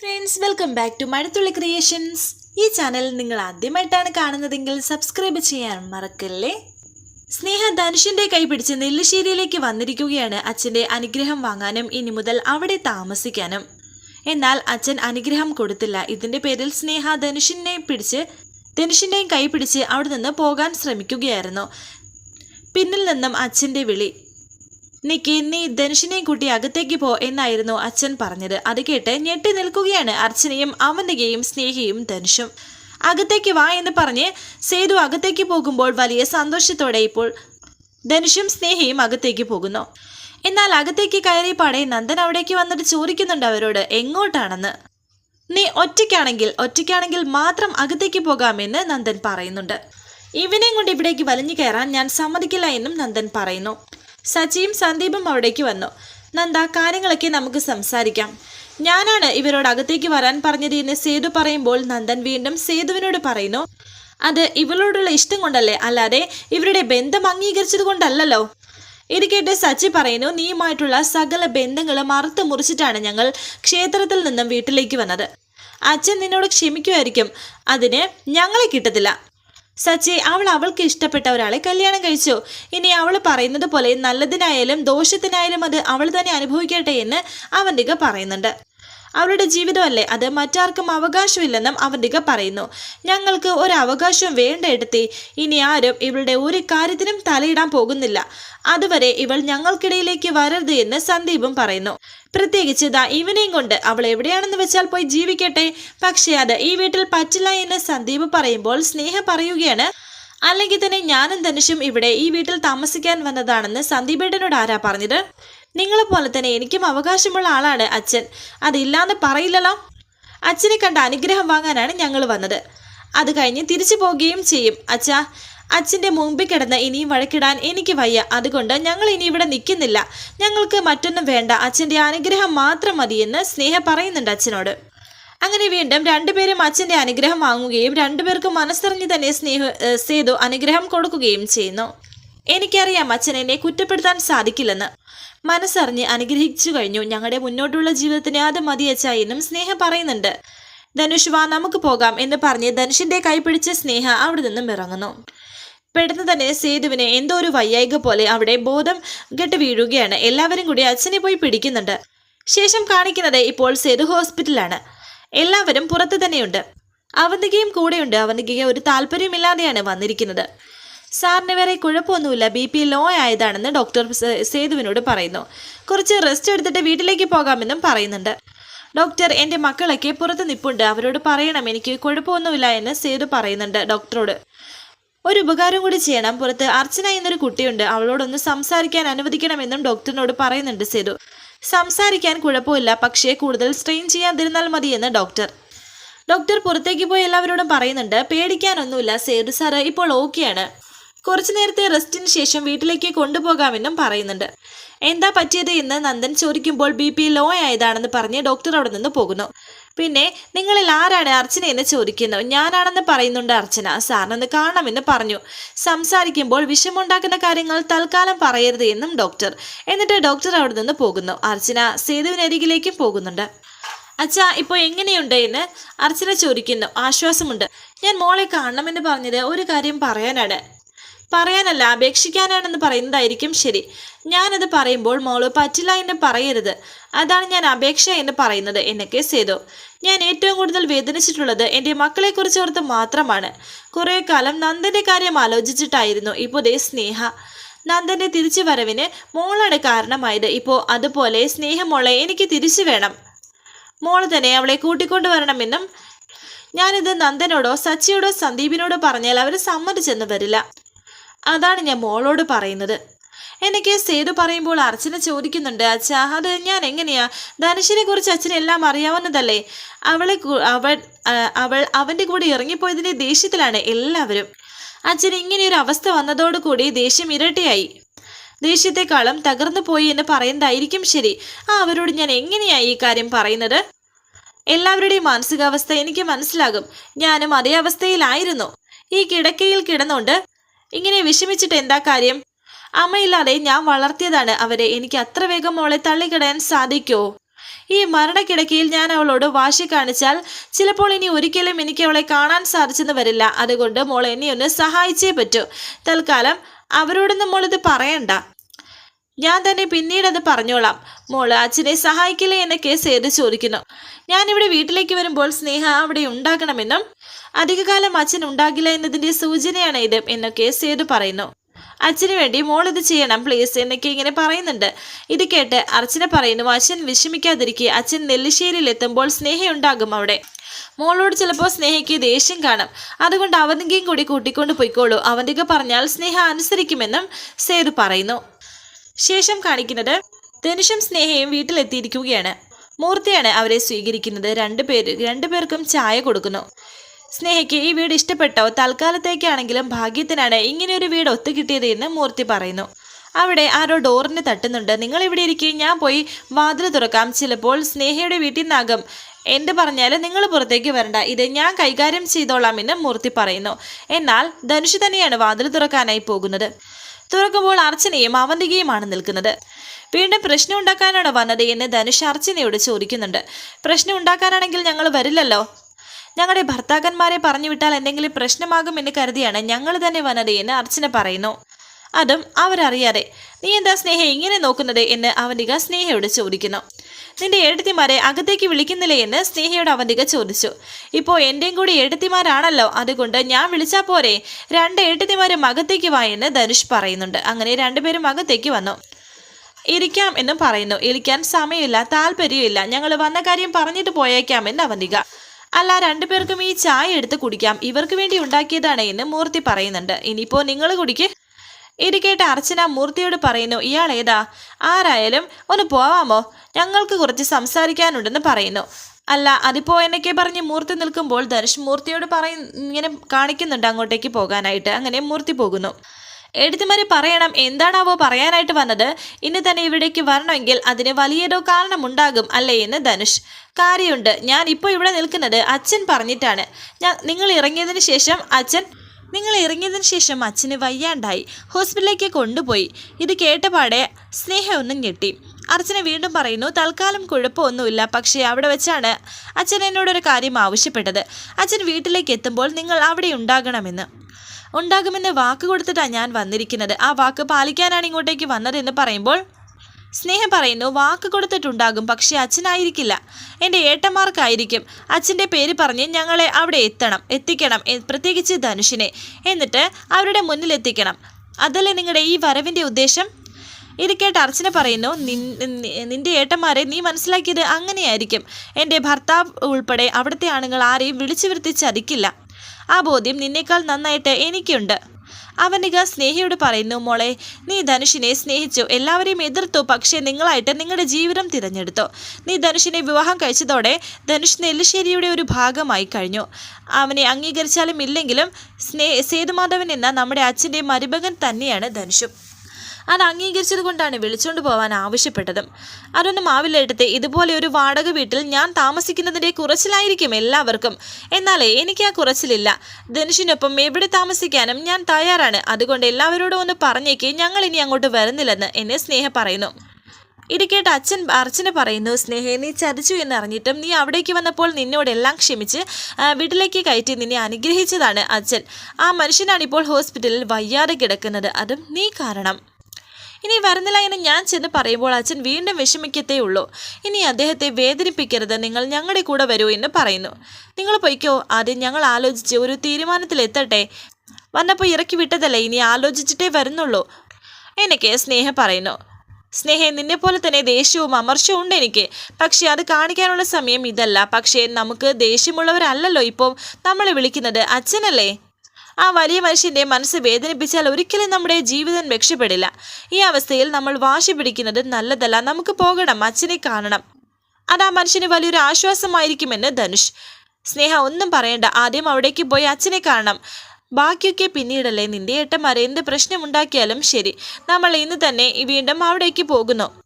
Friends welcome back to Mazhathulli creations ഈ channel നിങ്ങൾ ആദ്യമായിട്ടാണ് കാണുന്നതെങ്കിൽ സബ്സ്ക്രൈബ് ചെയ്യാൻ മറക്കല്ലേ? സ്നേഹ ധനുഷിന്റെ കൈ പിടിച്ച് നെല്ലിശ്ശേരിയിലേക്ക് വന്നിരിക്കുകയാണ് അച്ഛന്റെ അനുഗ്രഹം വാങ്ങാനും ഇനി മുതൽ അവിടെ താമസിക്കാനും. എന്നാൽ അച്ഛൻ അനുഗ്രഹം കൊടുത്തില്ല. ഇതിന്റെ പേരിൽ സ്നേഹ ധനുഷിനെ പിടിച്ച് ധനുഷിന്റെയും കൈ പിടിച്ച് അവിടെ നിന്ന് പോകാൻ ശ്രമിക്കുകയായിരുന്നു. പിന്നിൽ നിന്നും അച്ഛന്റെ വിളി നിക്കി നീ ധനുഷിനെയും കൂട്ടി അകത്തേക്ക് പോ എന്നായിരുന്നു അച്ഛൻ പറഞ്ഞത്. അത് കേട്ട് ഞെട്ടി നിൽക്കുകയാണ് അർച്ചനയും അവന്തികയും സ്നേഹിയും ധനുഷും. അകത്തേക്ക് വാ എന്ന് പറഞ്ഞ് സേതു അകത്തേക്ക് പോകുമ്പോൾ വലിയ സന്തോഷത്തോടെ ഇപ്പോൾ ധനുഷും സ്നേഹിയും അകത്തേക്ക് പോകുന്നു. എന്നാൽ അകത്തേക്ക് കയറി പാടെ നന്ദൻ അവിടേക്ക് വന്നിട്ട് ചോദിക്കുന്നുണ്ട് അവരോട് എങ്ങോട്ടാണെന്ന്? നീ ഒറ്റയ്ക്കാണെങ്കിൽ ഒറ്റയ്ക്കാണെങ്കിൽ മാത്രം അകത്തേക്ക് പോകാമെന്ന് നന്ദൻ പറയുന്നുണ്ട്. ഇവനെയും കൊണ്ട് ഇവിടേക്ക് വലിഞ്ഞു കയറാൻ ഞാൻ സമ്മതിക്കില്ല എന്നും നന്ദൻ പറയുന്നു. സച്ചിയും സന്ദീപും അവിടേക്ക് വന്നു. നന്ദ കാര്യങ്ങളൊക്കെ നമുക്ക് സംസാരിക്കാം. ഞാനാണ് ഇവരോട് അകത്തേക്ക് വരാൻ പറഞ്ഞത് എന്ന് സേതു പറയുമ്പോൾ നന്ദൻ വീണ്ടും സേതുവിനോട് പറയുന്നു അത് ഇവളോടുള്ള ഇഷ്ടം കൊണ്ടല്ലേ? അല്ലാതെ ഇവരുടെ ബന്ധം അംഗീകരിച്ചത് കൊണ്ടല്ലല്ലോ. ഇത് കേട്ട് സച്ചി പറയുന്നു നീയുമായിട്ടുള്ള സകല ബന്ധങ്ങളും അറുത്ത് മുറിച്ചിട്ടാണ് ഞങ്ങൾ ക്ഷേത്രത്തിൽ നിന്നും വീട്ടിലേക്ക് വന്നത്. അച്ഛൻ നിന്നോട് ക്ഷമിക്കുമായിരിക്കും. അതിന് ഞങ്ങളെ കിട്ടത്തില്ല. സച്ചി അവൾ അവൾക്ക് ഇഷ്ടപ്പെട്ട ഒരാളെ കല്യാണം കഴിച്ചു. ഇനി അവൾ പറയുന്നത് പോലെ നല്ലതിനായാലും ദോഷത്തിനായാലും അത് അവൾ തന്നെ അനുഭവിക്കട്ടെ എന്ന് അവന്തിക പറയുന്നുണ്ട്. അവളുടെ ജീവിതമല്ലേ? അത് മറ്റാർക്കും അവകാശമില്ലെന്നും അവന്തിക പറയുന്നു. ഞങ്ങൾക്ക് ഒരു അവകാശവും വേണ്ട എടുത്തി. ഇനി ആരും ഇവളുടെ ഒരു കാര്യത്തിനും തലയിടാൻ പോകുന്നില്ല. അതുവരെ ഇവൾ ഞങ്ങൾക്കിടയിലേക്ക് വരരുത് എന്ന് സന്ദീപും പറയുന്നു. പ്രത്യേകിച്ച് ദാ ഇവനെയും കൊണ്ട് അവൾ എവിടെയാണെന്ന് വെച്ചാൽ പോയി ജീവിക്കട്ടെ. പക്ഷേ അത് ഈ വീട്ടിൽ പറ്റില്ല എന്ന് സന്ദീപ് പറയുമ്പോൾ സ്നേഹ പറയുകയാണ്. അല്ലെങ്കിൽ തന്നെ ഞാനും ധനുഷും ഇവിടെ ഈ വീട്ടിൽ താമസിക്കാൻ വന്നതാണെന്ന് സന്ദീപേട്ടനോട് ആരാ പറഞ്ഞത്? നിങ്ങളെ പോലെ തന്നെ എനിക്കും അവകാശമുള്ള ആളാണ് അച്ഛൻ. അതില്ലാന്ന് പറയില്ലല്ലോ? അച്ഛനെ കണ്ട അനുഗ്രഹം വാങ്ങാനാണ് ഞങ്ങൾ വന്നത്. അത് കഴിഞ്ഞ് തിരിച്ചു പോവുകയും ചെയ്യും. അച്ഛാ അച്ഛന്റെ മുമ്പിൽ കിടന്ന് ഇനിയും വഴക്കിടാൻ എനിക്ക് വയ്യ. അതുകൊണ്ട് ഞങ്ങൾ ഇനി ഇവിടെ നിൽക്കുന്നില്ല. ഞങ്ങൾക്ക് മറ്റൊന്നും വേണ്ട. അച്ഛന്റെ അനുഗ്രഹം മാത്രം മതിയെന്ന് സ്നേഹ പറയുന്നുണ്ട് അച്ഛനോട്. അങ്ങനെ വീണ്ടും രണ്ടുപേരും അച്ഛന്റെ അനുഗ്രഹം വാങ്ങുകയും രണ്ടുപേർക്കും മനസ്സറിഞ്ഞ് തന്നെ സ്നേഹ സേതു അനുഗ്രഹം കൊടുക്കുകയും ചെയ്യുന്നു. എനിക്കറിയാം അച്ഛൻ എന്നെ കുറ്റപ്പെടുത്താൻ സാധിക്കില്ലെന്ന്. മനസ്സറിഞ്ഞ് അനുഗ്രഹിച്ചു കഴിഞ്ഞു. ഞങ്ങളുടെ മുന്നോട്ടുള്ള ജീവിതത്തിന് അത് മതിയച്ച എന്നും സ്നേഹ പറയുന്നുണ്ട്. ധനുഷ് വാ നമുക്ക് പോകാം എന്ന് പറഞ്ഞ് ധനുഷിന്റെ കൈ പിടിച്ച് സ്നേഹ അവിടെ നിന്നും ഇറങ്ങുന്നു. പെട്ടെന്ന് തന്നെ സേതുവിനെ എന്തോ ഒരു വയ്യായിക പോലെ അവിടെ ബോധം കെട്ട് വീഴുകയാണ്. എല്ലാവരും കൂടി അച്ഛനെ പോയി പിടിക്കുന്നുണ്ട്. ശേഷം കാണിക്കുന്നത് ഇപ്പോൾ സേതു ഹോസ്പിറ്റലാണ്. എല്ലാവരും പുറത്ത് തന്നെയുണ്ട്. അവന്തികയും കൂടെയുണ്ട്. അവന്തികയെ ഒരു താല്പര്യമില്ലാതെയാണ് വന്നിരിക്കുന്നത്. സാറിന് വേറെ കുഴപ്പമൊന്നുമില്ല. ബി പി ലോ ആയതാണെന്ന് ഡോക്ടർ സേതുവിനോട് പറയുന്നു. കുറച്ച് റെസ്റ്റ് എടുത്തിട്ട് വീട്ടിലേക്ക് പോകാമെന്നും പറയുന്നുണ്ട്. ഡോക്ടർ എന്റെ മക്കളൊക്കെ പുറത്ത് നിപ്പുണ്ട്. അവരോട് പറയണം. എനിക്ക് കുഴപ്പമൊന്നുമില്ല എന്ന് സേതു പറയുന്നുണ്ട് ഡോക്ടറോട്. ഒരു ഉപകാരം കൂടി ചെയ്യണം. പുറത്ത് അർച്ചന എന്നൊരു കുട്ടിയുണ്ട്. അവളോടൊന്ന് സംസാരിക്കാൻ അനുവദിക്കണമെന്നും ഡോക്ടറിനോട് പറയുന്നുണ്ട് സേതു. സംസാരിക്കാൻ കുഴപ്പമില്ല. പക്ഷേ കൂടുതൽ സ്ട്രെയിൻ ചെയ്യാതിരുന്നാൽ മതിയെന്ന് ഡോക്ടർ. ഡോക്ടർ പുറത്തേക്ക് പോയി എല്ലാവരോടും പറയുന്നുണ്ട്. പേടിക്കാനൊന്നുമില്ല. സേതു സാറ് ഇപ്പോൾ ഓക്കെയാണ് കുറച്ചു നേരത്തെ റെസ്റ്റിന് ശേഷം വീട്ടിലേക്ക് കൊണ്ടുപോകാമെന്നും പറയുന്നുണ്ട്. എന്താ പറ്റിയത് എന്ന് നന്ദൻ ചോദിക്കുമ്പോൾ ബി പി ലോ ആയതാണെന്ന് പറഞ്ഞ് ഡോക്ടർ അവിടെ നിന്ന് പോകുന്നു. പിന്നെ നിങ്ങളിൽ ആരാണ് അർച്ചന എന്ന് ചോദിക്കുന്നു? ഞാനാണെന്ന് പറയുന്നുണ്ട് അർച്ചന. സാറിനൊന്ന് കാണാമെന്ന് പറഞ്ഞു. സംസാരിക്കുമ്പോൾ വിഷമുണ്ടാക്കുന്ന കാര്യങ്ങൾ തൽക്കാലം പറയരുത് എന്നും ഡോക്ടർ. എന്നിട്ട് ഡോക്ടർ അവിടെ നിന്ന് പോകുന്നു. അർച്ചന സേതുവിനരികിലേക്കും പോകുന്നുണ്ട്. അച്ഛാ ഇപ്പോൾ എങ്ങനെയുണ്ട് എന്ന് അർച്ചന ചോദിക്കുന്നു. ആശ്വാസമുണ്ട്. ഞാൻ മോളെ കാണണമെന്ന് പറഞ്ഞത് ഒരു കാര്യം പറയാനാണ്. പറയാനല്ല അപേക്ഷിക്കാനാണെന്ന് പറയുന്നതായിരിക്കും ശരി. ഞാനത് പറയുമ്പോൾ മോൾ പറ്റില്ല എന്ന് പറയരുത്. അതാണ് ഞാൻ അപേക്ഷ എന്ന് പറയുന്നത് എന്നൊക്കെ സേതു ഞാൻ ഏറ്റവും കൂടുതൽ വേദനിച്ചിട്ടുള്ളത് എന്റെ മക്കളെക്കുറിച്ച് ഓർത്ത് മാത്രമാണ്. കുറേ കാലം നന്ദന്റെ കാര്യം ആലോചിച്ചിട്ടായിരുന്നു ഇപ്പോൾ ദേ സ്നേഹ. നന്ദന്റെ തിരിച്ചു വരവിന് മോളാണ് കാരണമായത്. ഇപ്പോൾ അതുപോലെ സ്നേഹമോളെ എനിക്ക് തിരിച്ചു വേണം. മോൾ തന്നെ അവളെ കൂട്ടിക്കൊണ്ടുവരണമെന്നും ഞാനിത് നന്ദനോടോ സച്ചിയോടോ സന്ദീപിനോടോ പറഞ്ഞാൽ അവർ സമ്മതിച്ചെന്ന് വരില്ല. അതാണ് ഞാൻ മോളോട് പറയുന്നത്. എനിക്ക് സേതു പറയുമ്പോൾ അർച്ചന ചോദിക്കുന്നുണ്ട് അച്ഛാ അത് ഞാൻ എങ്ങനെയാ? ധനുഷിനെ കുറിച്ച് അച്ഛനെല്ലാം അറിയാവുന്നതല്ലേ? അവളെ അവൾ അവൾ അവന്റെ കൂടെ ഇറങ്ങിപ്പോയതിന്റെ ദേഷ്യത്തിലാണ് എല്ലാവരും. അച്ഛൻ ഇങ്ങനെയൊരു അവസ്ഥ വന്നതോടുകൂടി ദേഷ്യം ഇരട്ടിയായി. ദേഷ്യത്തെക്കാളും തകർന്നു പോയി എന്ന് പറയുന്നതായിരിക്കും ശരി. ആ അവരോട് ഞാൻ എങ്ങനെയായി ഈ കാര്യം പറയുന്നത്? എല്ലാവരുടെയും മാനസികാവസ്ഥ എനിക്ക് മനസ്സിലാകും. ഞാനും അതേ അവസ്ഥയിലായിരുന്നു. ഈ കിടക്കയിൽ കിടന്നുകൊണ്ട് ഇങ്ങനെ വിഷമിച്ചിട്ട് എന്താ കാര്യം? അമ്മയില്ലാതെ ഞാൻ വളർത്തിയതാണ് അവരെ. എനിക്ക് അത്ര വേഗം മോളെ തള്ളിക്കിടാൻ സാധിക്കോ? ഈ മരണക്കിടക്കയിൽ ഞാൻ അവളോട് വാശി കാണിച്ചാൽ ചിലപ്പോൾ ഇനി ഒരിക്കലും എനിക്ക് അവളെ കാണാൻ സാധിച്ചെന്ന് വരില്ല. അതുകൊണ്ട് മോൾ എന്നെ ഒന്ന് സഹായിച്ചേ പറ്റൂ. തൽക്കാലം അവരോടൊന്നും മോളിത് പറയണ്ട. ഞാൻ തന്നെ പിന്നീട് അത് പറഞ്ഞോളാം. മോൾ അച്ഛനെ സഹായിക്കില്ലേ എന്ന കേസ് ഏത് ചോദിക്കുന്നു? ഞാനിവിടെ വീട്ടിലേക്ക് വരുമ്പോൾ സ്നേഹ അവിടെ ഉണ്ടാകണമെന്നും അധികകാലം അച്ഛൻ ഉണ്ടാകില്ല എന്നതിന്റെ സൂചനയാണ് ഇത് എന്ന് കേസ് സേതു പറയുന്നു? അച്ഛന് വേണ്ടി മോൾ ഇത് ചെയ്യണം പ്ലീസ് എന്നൊക്കെ ഇങ്ങനെ പറയുന്നുണ്ട്. ഇത് കേട്ട് അർച്ചന പറയുന്നു അച്ഛൻ വിഷമിക്കാതിരിക്കെ അച്ഛൻ നെല്ലിശ്ശേരിയിൽ എത്തുമ്പോൾ സ്നേഹയുണ്ടാകും അവിടെ. മോളോട് ചിലപ്പോൾ സ്നേഹയ്ക്ക് ദേഷ്യം കാണും. അതുകൊണ്ട് അവനെങ്കിലും കൂടി കൂട്ടിക്കൊണ്ട് പോയിക്കോളൂ. അവന്റെ പറഞ്ഞാൽ സ്നേഹ അനുസരിക്കുമെന്നും സേതു പറയുന്നു. ശേഷം കാണിക്കുന്നത് ധനുഷും സ്നേഹയും വീട്ടിലെത്തിയിരിക്കുകയാണ്. മൂർത്തിയാണ് അവരെ സ്വീകരിക്കുന്നത്. രണ്ടുപേര് രണ്ടുപേർക്കും ചായ കൊടുക്കുന്നു. സ്നേഹയ്ക്ക് ഈ വീട് ഇഷ്ടപ്പെട്ടോ? തൽക്കാലത്തേക്കാണെങ്കിലും ഭാഗ്യത്തിനാണ് ഇങ്ങനെയൊരു വീട് ഒത്തുകിട്ടിയത് എന്ന് മൂർത്തി പറയുന്നു. അവിടെ ആരോ ഡോറിന് തട്ടുന്നുണ്ട്. നിങ്ങൾ ഇവിടെ ഇരിക്കുകയും ഞാൻ പോയി വാതിൽ തുറക്കാം. ചിലപ്പോൾ സ്നേഹയുടെ വീട്ടിൽ നിന്നാകും. എന്ത് പറഞ്ഞാലും നിങ്ങൾ പുറത്തേക്ക് വരണ്ട. ഇത് ഞാൻ കൈകാര്യം ചെയ്തോളാം എന്ന് മൂർത്തി പറയുന്നു. എന്നാൽ ധനുഷ് തന്നെയാണ് വാതിൽ തുറക്കാനായി പോകുന്നത്. തുറക്കുമ്പോൾ അർച്ചനയും അവന്തികയുമാണ് നിൽക്കുന്നത്. വീണ്ടും പ്രശ്നം ഉണ്ടാക്കാനാണ് വന്നത് എന്ന് ധനുഷ് അർച്ചനയോട് ചോദിക്കുന്നുണ്ട്. പ്രശ്നം ഉണ്ടാക്കാനാണെങ്കിൽ ഞങ്ങൾ വരില്ലല്ലോ? ഞങ്ങളുടെ ഭർത്താക്കന്മാരെ പറഞ്ഞു വിട്ടാൽ എന്തെങ്കിലും പ്രശ്നമാകും എന്ന് കരുതിയാണ് ഞങ്ങൾ തന്നെ വന്നത് എന്ന് അർച്ചന പറയുന്നു. അതും അവരറിയാതെ നീ എന്താ സ്നേഹ ഇങ്ങനെ നോക്കുന്നത്? എന്ന് അവന്തിക സ്നേഹയോട് ചോദിക്കുന്നു. നിന്റെ എഴുത്തിമാരെ അകത്തേക്ക് വിളിക്കുന്നില്ലേ എന്ന് സ്നേഹയോട് അവന്തിക ചോദിച്ചു ഇപ്പോൾ എന്റെയും കൂടി എഴുത്തിമാരാണല്ലോ അതുകൊണ്ട് ഞാൻ വിളിച്ചാൽ പോരെ. രണ്ട് എഴുത്തിമാരും അകത്തേക്ക് വാ എന്ന് ധനുഷ് പറയുന്നുണ്ട്. അങ്ങനെ രണ്ടുപേരും അകത്തേക്ക് വന്നു. ഇരിക്കാം എന്നും പറയുന്നു. ഇരിക്കാൻ സമയമില്ല താല്പര്യമില്ല. ഞങ്ങൾ വന്ന കാര്യം പറഞ്ഞിട്ട് പോയേക്കാമെന്ന് അവന്തിക അല്ല രണ്ടുപേർക്കും ഈ ചായ എടുത്ത് കുടിക്കാം. ഇവർക്ക് വേണ്ടി ഉണ്ടാക്കിയതാണ് എന്ന് മൂർത്തി പറയുന്നുണ്ട്. ഇനിയിപ്പോ നിങ്ങൾ കുടിക്ക്. ഇത് കേട്ട് അർച്ചന മൂർത്തിയോട് പറയുന്നു ഇയാൾ ഏതാ? ആരായാലും ഒന്ന് പോവാമോ? ഞങ്ങൾക്ക് കുറച്ച് സംസാരിക്കാനുണ്ടെന്ന് പറയുന്നു. അല്ല അതിപ്പോ എന്നൊക്കെ പറഞ്ഞ് മൂർത്തി നിൽക്കുമ്പോൾ ധനുഷ് മൂർത്തിയോട് പറയ ഇങ്ങനെ കാണിക്കുന്നുണ്ട് അങ്ങോട്ടേക്ക് പോകാനായിട്ട്. അങ്ങനെ മൂർത്തി പോകുന്നു. എഴുത്തുമാര് പറയണം എന്താണാവോ പറയാനായിട്ട് വന്നത്? ഇന്ന് തന്നെ ഇവിടേക്ക് വരണമെങ്കിൽ അതിന് വലിയതോ കാരണമുണ്ടാകും അല്ലേ? എന്ന് ധനുഷ്. കാര്യമുണ്ട്. ഞാൻ ഇപ്പോൾ ഇവിടെ നിൽക്കുന്നത് അച്ഛൻ പറഞ്ഞിട്ടാണ്. ഞാൻ നിങ്ങൾ ഇറങ്ങിയതിന് ശേഷം അച്ഛൻ നിങ്ങൾ ഇറങ്ങിയതിന് ശേഷം അച്ഛന് വയ്യാണ്ടായി. ഹോസ്പിറ്റലിലേക്ക് കൊണ്ടുപോയി. ഇത് കേട്ടപാടെ സ്നേഹമൊന്നും ഞെട്ടി. അർച്ചന വീണ്ടും പറയുന്നു തൽക്കാലം കുഴപ്പമൊന്നുമില്ല. പക്ഷേ അവിടെ വെച്ചാണ് അച്ഛൻ എന്നോടൊരു കാര്യം ആവശ്യപ്പെട്ടത്. അച്ഛൻ വീട്ടിലേക്ക് എത്തുമ്പോൾ നിങ്ങൾ അവിടെ ഉണ്ടാകണമെന്ന്. ഉണ്ടാകുമെന്ന് വാക്ക് കൊടുത്തിട്ടാണ് ഞാൻ വന്നിരിക്കുന്നത്. ആ വാക്ക് പാലിക്കാനാണ് ഇങ്ങോട്ടേക്ക് വന്നതെന്ന് പറയുമ്പോൾ സ്നേഹം പറയുന്നു വാക്ക് കൊടുത്തിട്ടുണ്ടാകും പക്ഷെ അച്ഛനായിരിക്കില്ല. എന്റെ ഏട്ടന്മാർക്കായിരിക്കും. അച്ഛന്റെ പേര് പറഞ്ഞ് ഞങ്ങളെ അവിടെ എത്തണം എത്തിക്കണം പ്രത്യേകിച്ച് ധനുഷിനെ. എന്നിട്ട് അവരുടെ മുന്നിൽ എത്തിക്കണം. അതല്ലേ നിങ്ങളുടെ ഈ വരവിന്റെ ഉദ്ദേശം? ഇത് കേട്ട് അർച്ചന പറയുന്നു "നിൻ- നി- നിന്റെ ഏട്ടന്മാരെ നീ മനസ്സിലാക്കിയത് അങ്ങനെയായിരിക്കും. എന്റെ ഭർത്താവ് ഉൾപ്പെടെ അവിടുത്തെ ആണുങ്ങൾ ആരെയും വിളിച്ചു വരുത്തി ചതിക്കില്ല. ആ ബോധ്യം നിന്നേക്കാൾ നന്നായിട്ട് എനിക്കുണ്ട്. അവനിക സ്നേഹിയോട് പറയുന്നു മോളെ നീ ധനുഷിനെ സ്നേഹിച്ചു. എല്ലാവരെയും എതിർത്തു. പക്ഷേ നിങ്ങളായിട്ട് നിങ്ങളുടെ ജീവിതം തിരഞ്ഞെടുത്തു. നീ ധനുഷിനെ വിവാഹം കഴിച്ചതോടെ ധനുഷ് നെല്ലിശ്ശേരിയുടെ ഒരു ഭാഗമായി കഴിഞ്ഞു. അവനെ അംഗീകരിച്ചാലും ഇല്ലെങ്കിലും സ്നേ സേതുമാധവൻ എന്ന നമ്മുടെ അച്ഛന്റെ മരുമകൻ തന്നെയാണ് ധനുഷും. അത് അംഗീകരിച്ചത് കൊണ്ടാണ് വിളിച്ചുകൊണ്ട് പോവാൻ ആവശ്യപ്പെട്ടതും. അതൊന്നും ആവില്ല എടുത്ത് ഇതുപോലെ ഒരു വാടക വീട്ടിൽ ഞാൻ താമസിക്കുന്നതിന്റെ കുറച്ചിലായിരിക്കും എല്ലാവർക്കും. എന്നാൽ എനിക്ക് ആ കുറച്ചിലില്ല. ധനുഷിനൊപ്പം എവിടെ താമസിക്കാനും ഞാൻ തയ്യാറാണ്. അതുകൊണ്ട് എല്ലാവരോടും ഒന്ന് പറഞ്ഞേക്ക്. ഞങ്ങൾ ഇനി അങ്ങോട്ട് വരുന്നില്ലെന്ന് എന്നെ സ്നേഹ പറയുന്നു. ഇത് കേട്ട് അച്ഛൻ അർച്ചന പറയുന്നു സ്നേഹയെ നീ ചതിച്ചു എന്നറിഞ്ഞിട്ടും നീ അവിടേക്ക് വന്നപ്പോൾ നിന്നോട് എല്ലാം ക്ഷമിച്ച് വീട്ടിലേക്ക് കയറ്റി നിന്നെ അനുഗ്രഹിച്ചതാണ് അച്ഛൻ. ആ മനുഷ്യനാണ് ഇപ്പോൾ ഹോസ്പിറ്റലിൽ വയ്യാതെ കിടക്കുന്നത്. അതും നീ കാരണം. ഇനി വരുന്നില്ല എന്ന് ഞാൻ ചെന്ന് പറയുമ്പോൾ അച്ഛൻ വീണ്ടും വിഷമിക്കത്തേ ഉള്ളൂ. ഇനി അദ്ദേഹത്തെ വേദനിപ്പിക്കരുത്. നിങ്ങൾ ഞങ്ങളുടെ കൂടെ വരൂ എന്ന് പറയുന്നു. നിങ്ങൾ പൊയ്ക്കോ. ആദ്യം ഞങ്ങൾ ആലോചിച്ച് ഒരു തീരുമാനത്തിലെത്തട്ടെ വന്നപ്പോൾ ഇറക്കി വിട്ടതല്ലേ? ഇനി ആലോചിച്ചിട്ടേ വരുന്നുള്ളൂ. എനിക്ക് സ്നേഹ പറയുന്നു. സ്നേഹ നിന്നെ പോലെ തന്നെ ദേഷ്യവും അമർഷവും ഉണ്ട് എനിക്ക്. പക്ഷേ അത് കാണിക്കാനുള്ള സമയം ഇതല്ല. പക്ഷേ നമുക്ക് ദേഷ്യമുള്ളവരല്ലല്ലോ ഇപ്പോൾ നമ്മളെ വിളിക്കുന്നത് അച്ഛനല്ലേ? ആ വലിയ മനുഷ്യന്റെ മനസ്സ് വേദനിപ്പിച്ചാൽ ഒരിക്കലും നമ്മുടെ ജീവിതം രക്ഷപ്പെടില്ല. ഈ അവസ്ഥയിൽ നമ്മൾ വാശി പിടിക്കുന്നത് നല്ലതല്ല. നമുക്ക് പോകണം അച്ഛനെ കാണണം. അത് ആ മനുഷ്യന് വലിയൊരു ആശ്വാസമായിരിക്കുമെന്ന് ധനുഷ്. സ്നേഹ ഒന്നും പറയണ്ട. ആദ്യം അവിടേക്ക് പോയി അച്ഛനെ കാണണം. ബാക്കിയൊക്കെ പിന്നീടല്ലേ? നിന്റെ ഏട്ടന്മാരെ എന്ത് പ്രശ്നമുണ്ടാക്കിയാലും ശരി. നമ്മൾ ഇന്ന് തന്നെ വീണ്ടും അവിടേക്ക് പോകുന്നു.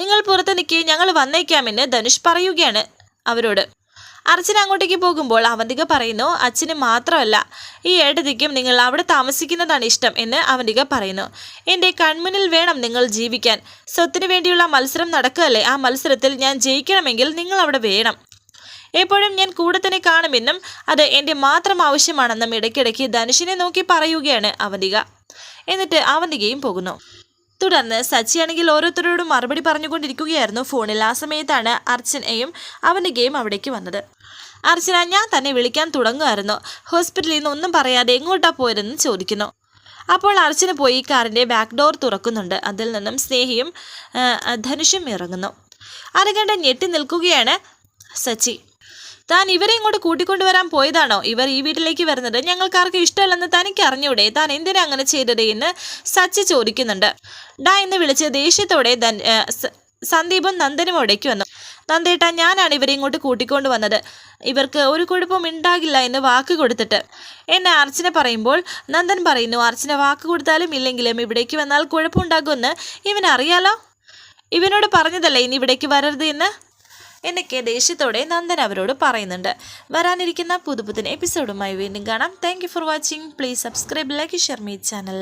നിങ്ങൾ പുറത്ത് നിൽക്കുകയും ഞങ്ങൾ വന്നേക്കാമെന്ന് ധനുഷ് പറയുകയാണ് അവരോട്. അർച്ചന അങ്ങോട്ടേക്ക് പോകുമ്പോൾ അവന്തിക പറയുന്നു അച്ഛന് മാത്രമല്ല ഈ ഏട്ടതിക്കും നിങ്ങൾ അവിടെ താമസിക്കുന്നതാണ് ഇഷ്ടം എന്ന് അവന്തിക പറയുന്നു. എന്റെ കൺമുന്നിൽ വേണം നിങ്ങൾ ജീവിക്കാൻ. സ്വത്തിന് വേണ്ടിയുള്ള മത്സരം നടക്കുകയല്ലേ? ആ മത്സരത്തിൽ ഞാൻ ജയിക്കണമെങ്കിൽ നിങ്ങൾ അവിടെ വേണം. എപ്പോഴും ഞാൻ കൂടെ തന്നെ കാണുമെന്നും അത് എന്റെ മാത്രം ആവശ്യമാണെന്നും ഇടയ്ക്കിടയ്ക്ക് ധനുഷിനെ നോക്കി പറയുകയാണ് അവന്തിക. എന്നിട്ട് അവന്തികയും പോകുന്നു. തുടർന്ന് സച്ചിയാണെങ്കിൽ ഓരോരുത്തരോടും മറുപടി പറഞ്ഞുകൊണ്ടിരിക്കുകയായിരുന്നു. ഫോണിൽ ആ സമയത്താണ് അർച്ചനയും അവന്റെ ഗെയിം അവിടേക്ക് വന്നത്. അർച്ചന ഞാൻ തന്നെ വിളിക്കാൻ തുടങ്ങുമായിരുന്നു. ഹോസ്പിറ്റലിൽ നിന്ന് ഒന്നും പറയാതെ എങ്ങോട്ടാ പോയതെന്ന് ചോദിക്കുന്നു. അപ്പോൾ അർച്ചന പോയി കാറിന്റെ ബാക്ക് ഡോർ തുറക്കുന്നുണ്ട്. അതിൽ നിന്നും സ്നേഹിയും ധനുഷും ഇറങ്ങുന്നു. അരകണ്ട കണ്ട് ഞെട്ടി നിൽക്കുകയാണ് സച്ചി. താൻ ഇവരെ ഇങ്ങോട്ട് കൂട്ടിക്കൊണ്ടുവരാൻ പോയതാണോ? ഇവർ ഈ വീട്ടിലേക്ക് വരുന്നത് ഞങ്ങൾക്കാർക്ക് ഇഷ്ടമല്ലെന്ന് തനിക്ക് അറിഞ്ഞൂടെ. താൻ എന്തിനാ അങ്ങനെ ചെയ്തത് എന്ന് സച്ചി ചോദിക്കുന്നുണ്ട്. ഡാ എന്ന് വിളിച്ച് ദേഷ്യത്തോടെ സന്ദീപും നന്ദനും അവിടേക്ക് വന്നു. നന്ദേട്ട ഞാനാണ് ഇവരെ ഇങ്ങോട്ട് കൂട്ടിക്കൊണ്ട് വന്നത്. ഇവർക്ക് ഒരു കുഴപ്പം ഉണ്ടാകില്ല എന്ന് വാക്ക് കൊടുത്തിട്ട്. എന്നെ അർച്ചന പറയുമ്പോൾ നന്ദൻ പറയുന്നു അർച്ചന വാക്ക് കൊടുത്താലും ഇല്ലെങ്കിലും ഇവിടേക്ക് വന്നാൽ കുഴപ്പമുണ്ടാകുമെന്ന് ഇവനറിയാലോ? ഇവനോട് പറഞ്ഞതല്ലേ ഇനി ഇവിടേക്ക് വരരുത് എന്ന്? എന്നൊക്കെ ദേഷ്യത്തോടെ നന്ദൻ അവരോട് പറയുന്നുണ്ട്. വരാനിരിക്കുന്ന പുതുപുത്തൻ എപ്പിസോഡുമായി വീണ്ടും കാണാം. Thank for watching please subscribe like share me channel